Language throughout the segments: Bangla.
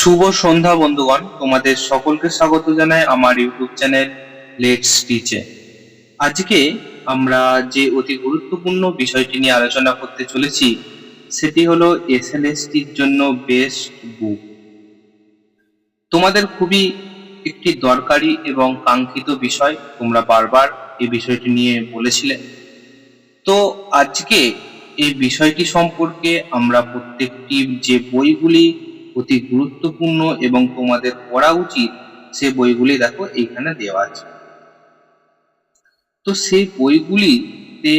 শুভ সন্ধ্যা বন্ধুগণ তোমাদের সকলকে স্বাগত জানাই আমার ইউটিউব চ্যানেল লেটস টিচে আজকে আমরা যে অতি গুরুত্বপূর্ণ বিষয়টি নিয়ে আলোচনা করতে চলেছি সেটি হলো এসএলএসটির জন্য বেস্ট বুক তোমাদের খুবই একটি দরকারি এবং কাঙ্ক্ষিত বিষয় তোমরা বারবার এই বিষয়টি নিয়ে বলেছিলে তো আজকে এই বিষয়টি সম্পর্কে আমরা প্রত্যেকটি যে বইগুলি অতি গুরুত্বপূর্ণ এবং তোমাদের পড়া উচিত সে বইগুলি দেখো এইখানে দেওয়া আছে তো সেই বইগুলিতে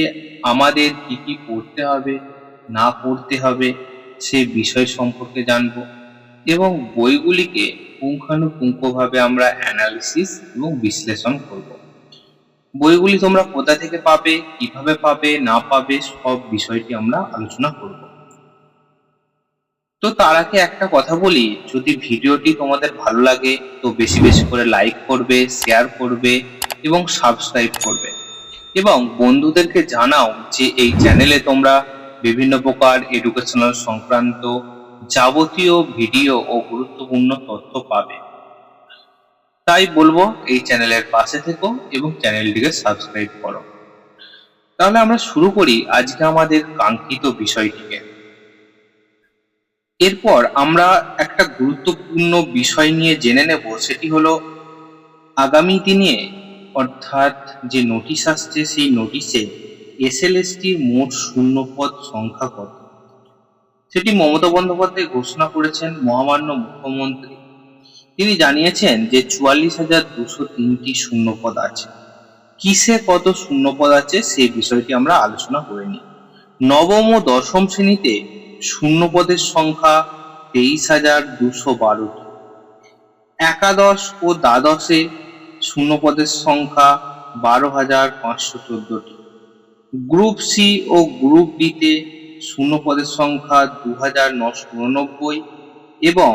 আমাদের কি কি পড়তে হবে না পড়তে হবে সে বিষয় সম্পর্কে জানব এবং বইগুলিকে পুঙ্খানুপুঙ্খভাবে আমরা অ্যানালিসিস এবং বিশ্লেষণ করব বইগুলি তোমরা কোথা থেকে পাবে কিভাবে পাবে না পাবে সব বিষয়টি আমরা আলোচনা করব তো তার আগে একটা কথা বলি যদি ভিডিওটি তোমাদের ভালো লাগে তো বেশি বেশি করে লাইক করবে শেয়ার করবে এবং সাবস্ক্রাইব করবে এবং বন্ধুদেরকে জানাও যে এই চ্যানেলে তোমরা বিভিন্ন প্রকার এডুকেশনাল সংক্রান্ত যাবতীয় ভিডিও ও গুরুত্বপূর্ণ তথ্য পাবে তাই বলবো এই চ্যানেলের পাশে থেকো এবং চ্যানেলটিকে সাবস্ক্রাইব করো তাহলে আমরা শুরু করি আজকে আমাদের কাঙ্ক্ষিত বিষয়টিকে এরপর আমরা একটা গুরুত্বপূর্ণ বিষয় নিয়ে জেনে নেব সেটি হলো আগামী দিনে অর্থাৎ যে নোটিশ আসছে সেই নোটিশে এসএলএসটির মোট শূন্যপদ সংখ্যা কত সেটি মমতা বন্দ্যোপাধ্যায় ঘোষণা করেছেন মহামান্য মুখ্যমন্ত্রী তিনি জানিয়েছেন যে চুয়াল্লিশ হাজার দুশো তিনটি শূন্যপদ আছে কিসে কত শূন্যপদ আছে সেই বিষয়টি আমরা আলোচনা করে নিই নবম ও দশম শ্রেণীতে শূন্যপদের সংখ্যা তেইশ হাজার দুশো বারোটি একাদশ ও দ্বাদশে শূন্যপদের সংখ্যা বারো হাজার পাঁচশো চোদ্দটি গ্রুপ সি ও গ্রুপ ডিতে শূন্যপদের সংখ্যা দু হাজার নশো উননব্বই এবং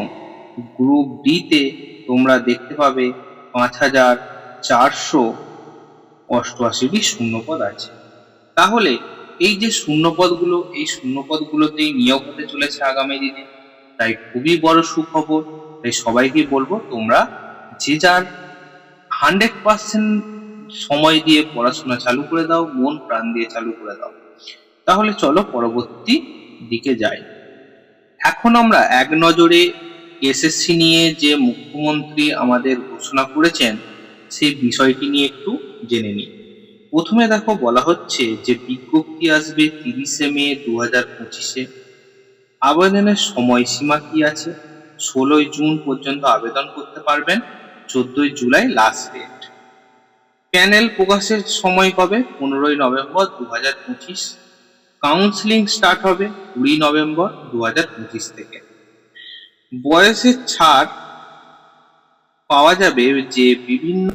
গ্রুপ ডিতে তোমরা দেখতে পাবে পাঁচ হাজার চারশো অষ্টআশিটি শূন্যপদ আছে তাহলে এই যে শূন্যপদগুলো এই শূন্যপদগুলোতেই নিয়োগ হতে চলেছে আগামী দিনে তাই খুবই বড় সুখবর তাই সবাইকে বলবো তোমরা যে যার হান্ড্রেড পার্সেন্ট সময় দিয়ে পড়াশোনা চালু করে দাও মন প্রাণ দিয়ে চালু করে দাও তাহলে চলো পরবর্তী দিকে যাই এখন আমরা এক নজরে এসএসসি নিয়ে যে মুখ্যমন্ত্রী আমাদের ঘোষণা করেছেন সেই বিষয়টি নিয়ে একটু জেনে নিই প্রথমে দেখো বলা হচ্ছে যে বিজ্ঞপ্তি আসবে তিরিশে মে দু হাজার পঁচিশে আবেদনের সময়সীমা কি আছে ষোলোই জুন পর্যন্ত আবেদন করতে পারবেন চোদ্দই জুলাই লাস্ট ডেট প্যানেল প্রকাশের সময় কবে পনেরোই নভেম্বর দু হাজার পঁচিশ কাউন্সিলিং স্টার্ট হবে কুড়ি নভেম্বর দু হাজার পঁচিশ থেকে বয়সের ছাড় পাওয়া যাবে যে বিভিন্ন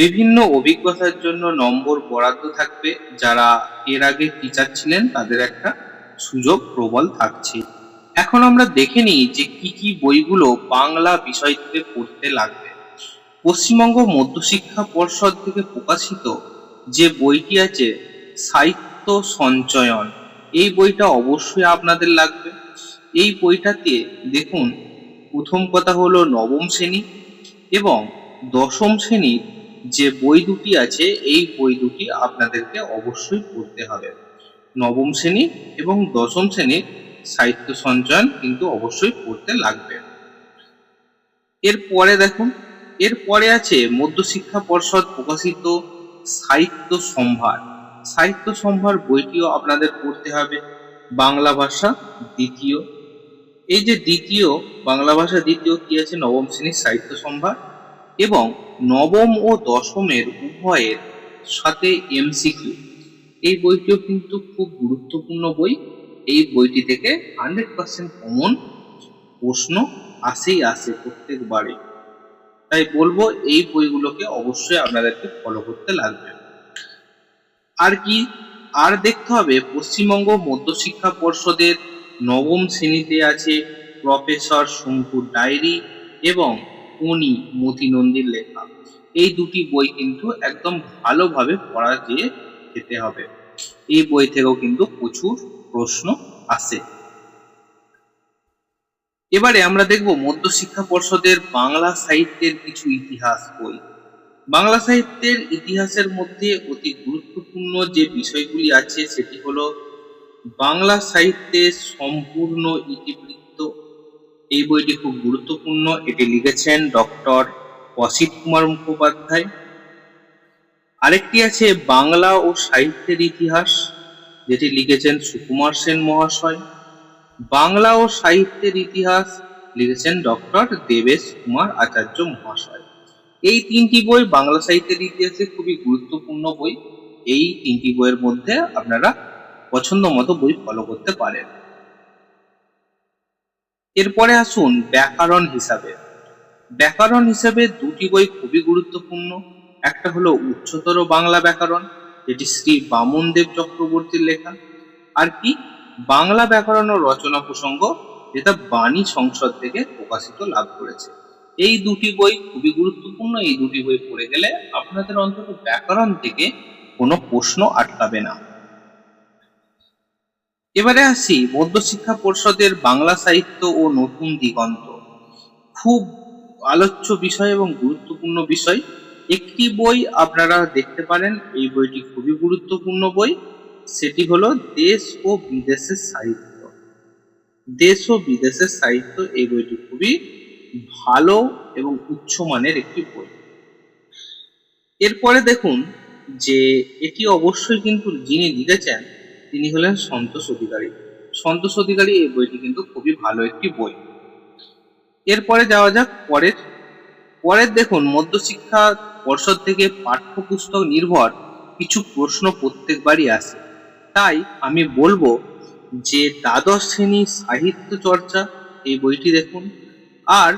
বিভিন্ন অভিজ্ঞতার জন্য নম্বর বরাদ্দ থাকবে যারা এর আগে টিচার ছিলেন তাদের একটা সুযোগ প্রবল থাকছে এখন আমরা দেখে নিই যে কি কি বইগুলো বাংলা বিষয় থেকে পড়তে লাগবে পশ্চিমবঙ্গ মধ্যশিক্ষা পর্ষদ থেকে প্রকাশিত যে বইটি আছে সাহিত্য সঞ্চয়ন এই বইটা অবশ্যই আপনাদের লাগবে এই বইটাতে দেখুন প্রথম কথা হলো নবম শ্রেণী এবং দশম শ্রেণীর যে বই দুটি আছে এই বই দুটি আপনাদেরকে অবশ্যই পড়তে হবে নবম শ্রেণী এবং দশম শ্রেণীর সাহিত্য সঞ্চয়ন কিন্তু অবশ্যই পড়তে লাগবে এরপরে দেখুন এরপরে আছে মধ্যশিক্ষা পর্ষদ প্রকাশিত সাহিত্য সম্ভার সাহিত্য সম্ভার বইটিও আপনাদের পড়তে হবে বাংলা ভাষা দ্বিতীয় এই যে দ্বিতীয় বাংলা ভাষা দ্বিতীয় কি আছে নবম শ্রেণীর সাহিত্য সম্ভার এবং নবম ও দশমের উভয়ের সাথে এমসিকিউ এই বইটিও কিন্তু খুব গুরুত্বপূর্ণ বই এই বইটি থেকে হান্ড্রেড পার্সেন্ট কমন প্রশ্ন আসেই আসে প্রত্যেকবারে তাই বলবো এই বইগুলোকে অবশ্যই আপনাদেরকে ফলো করতে লাগবে আর কি আর দেখতে হবে পশ্চিমবঙ্গ মধ্যশিক্ষা পর্ষদের নবম শ্রেণীতে আছে প্রফেসর শঙ্কুর ডায়েরি এবং উনি মতি নন্দীর লেখা এই দুটি বই কিন্তু একদম ভালোভাবে পড়া দিয়ে যেতে হবে এই বই থেকেও কিন্তু প্রচুর প্রশ্ন আসে এবারে আমরা দেখব মধ্য শিক্ষা পর্ষদের বাংলা সাহিত্যের কিছু ইতিহাস বই বাংলা সাহিত্যের ইতিহাসের মধ্যে অতি গুরুত্বপূর্ণ যে বিষয়গুলি আছে সেটি হলো বাংলা সাহিত্যের সম্পূর্ণ ইতিবৃত্ত এই বইটি খুব গুরুত্বপূর্ণ এটি লিখেছেন ডক্টর অসিত কুমার মুখোপাধ্যায় আরেকটি আছে বাংলা ও সাহিত্যের ইতিহাস যেটি লিখেছেন সুকুমার সেন মহাশয় বাংলা ও সাহিত্যের ইতিহাস লিখেছেন ডক্টর দেবেশ কুমার আচার্য মহাশয় এই তিনটি বই বাংলা সাহিত্যের ইতিহাসে খুবই গুরুত্বপূর্ণ বই এই তিনটি বইয়ের মধ্যে আপনারা পছন্দ মতো বই ফলো করতে পারেন এরপরে আসুন ব্যাকরণ হিসাবে ব্যাকরণ হিসাবে দুটি বই খুবই গুরুত্বপূর্ণ একটা হলো উচ্চতর বাংলা ব্যাকরণ যেটি শ্রী বামনদেব চক্রবর্তীর লেখা আর কি বাংলা ব্যাকরণ ও রচনা প্রসঙ্গ যেটা বাণী সংসদ থেকে প্রকাশিত লাভ করেছে এই দুটি বই খুবই গুরুত্বপূর্ণ এই দুটি বই পড়ে গেলে আপনাদের অন্তত ব্যাকরণ থেকে কোনো প্রশ্ন আটকাবে না এবারে আসি মধ্যশিক্ষা পর্ষদের বাংলা সাহিত্য ও নতুন দিগন্ত খুব আলোচ্য বিষয় এবং গুরুত্বপূর্ণ বিষয় একটি বই আপনারা দেখতে পারেন এই বইটি খুবই গুরুত্বপূর্ণ বই সেটি হলো দেশ ও বিদেশের সাহিত্য দেশ ও বিদেশের সাহিত্য এই বইটি খুবই ভালো এবং উচ্চমানের একটি বই এরপরে দেখুন যে এটি অবশ্যই কিন্তু যিনি লিখেছেন তিনি হলেন সন্তোষ অধিকারী সন্তোষ অধিকারী এই বইটি কিন্তু খুবই ভালো একটি বই এরপরে যাওয়া যাক পরের পরের দেখুন মধ্যশিক্ষা পর্ষদ থেকে পাঠ্যপুস্তক নির্ভর কিছু প্রশ্ন প্রত্যেকবারই আসে তাই আমি বলবো যে দ্বাদশ শ্রেণী সাহিত্য চর্চা এই বইটি দেখুন আর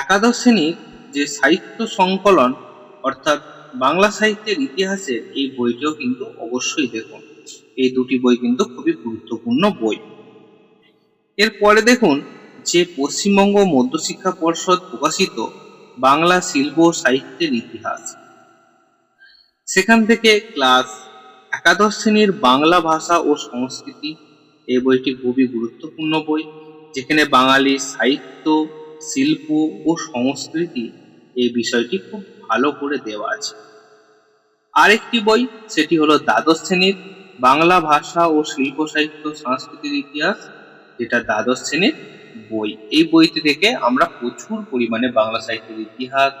একাদশ শ্রেণীর যে সাহিত্য সংকলন অর্থাৎ বাংলা সাহিত্যের ইতিহাসে এই বইটিও কিন্তু অবশ্যই দেখুন এই দুটি বই কিন্তু খুবই গুরুত্বপূর্ণ বই এরপরে দেখুন যে পশ্চিমবঙ্গ মধ্যশিক্ষা পর্ষদ প্রকাশিত বাংলা শিল্প সাহিত্যের ইতিহাস সেখান থেকে ক্লাস একাদশ শ্রেণীর বাংলা ভাষা ও সংস্কৃতি এই বইটি খুবই গুরুত্বপূর্ণ বই যেখানে বাঙালি সাহিত্য শিল্প ও সংস্কৃতি এই বিষয়টি খুব ভালো করে দেওয়া আছে আরেকটি বই সেটি হলো দ্বাদশ শ্রেণীর বাংলা ভাষা ও শিল্প সাহিত্য সংস্কৃতির ইতিহাস যেটা দ্বাদশ শ্রেণীর বই এই বইটি থেকে আমরা প্রচুর পরিমাণে বাংলা সাহিত্যের ইতিহাস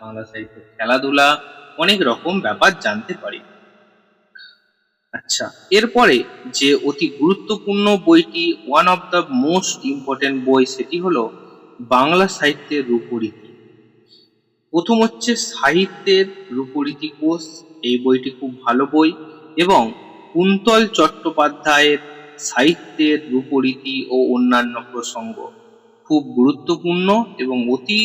বাংলা সাহিত্যের খেলাধুলা অনেক রকম ব্যাপার জানতে পারি আচ্ছা এরপরে যে অতি গুরুত্বপূর্ণ বইটি one of the most important বই সেটি হলো বাংলা সাহিত্যের রূপরীতি প্রথম হচ্ছে সাহিত্যের রূপরীতি কোষ এই বইটি খুব ভালো বই এবং কুন্তল চট্টোপাধ্যায়ের সাহিত্যের রূপরীতি ও অন্যান্য প্রসঙ্গ খুব গুরুত্বপূর্ণ এবং অতি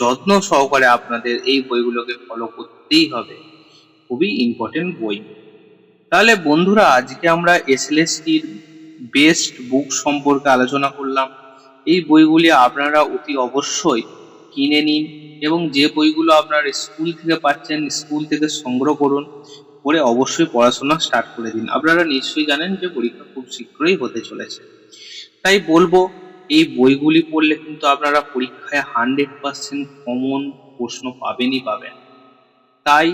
যত্ন সহকারে আপনাদের এই বইগুলোকে ফলো করতেই হবে খুবই ইম্পর্টেন্ট বই তাহলে বন্ধুরা আজকে আমরা এসএলএসটির বেস্ট বুক সম্পর্কে আলোচনা করলাম এই বইগুলি আপনারা অতি অবশ্যই কিনে নিন এবং যে বইগুলো আপনার স্কুল থেকে পাচ্ছেন স্কুল থেকে সংগ্রহ করুন করে অবশ্যই পড়াশোনা স্টার্ট করে দিন আপনারা নিশ্চয়ই জানেন যে পরীক্ষা খুব শীঘ্রই হতে চলেছে তাই বলবো এই বইগুলি পড়লে কিন্তু আপনারা পরীক্ষায় হান্ড্রেড পার্সেন্ট কমন প্রশ্ন পাবেনই পাবেন তাই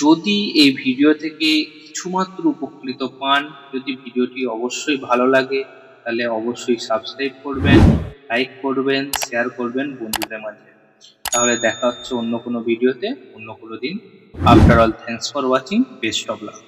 যদি এই ভিডিও থেকে কিছুমাত্র উপকৃত পান যদি ভিডিওটি অবশ্যই ভালো লাগে তাহলে অবশ্যই সাবস্ক্রাইব করবেন লাইক করবেন শেয়ার করবেন বন্ধুদের মাঝে তাহলে দেখা হচ্ছে অন্য কোনো ভিডিওতে অন্য কোনো দিন After all, thanks for watching. Best of luck.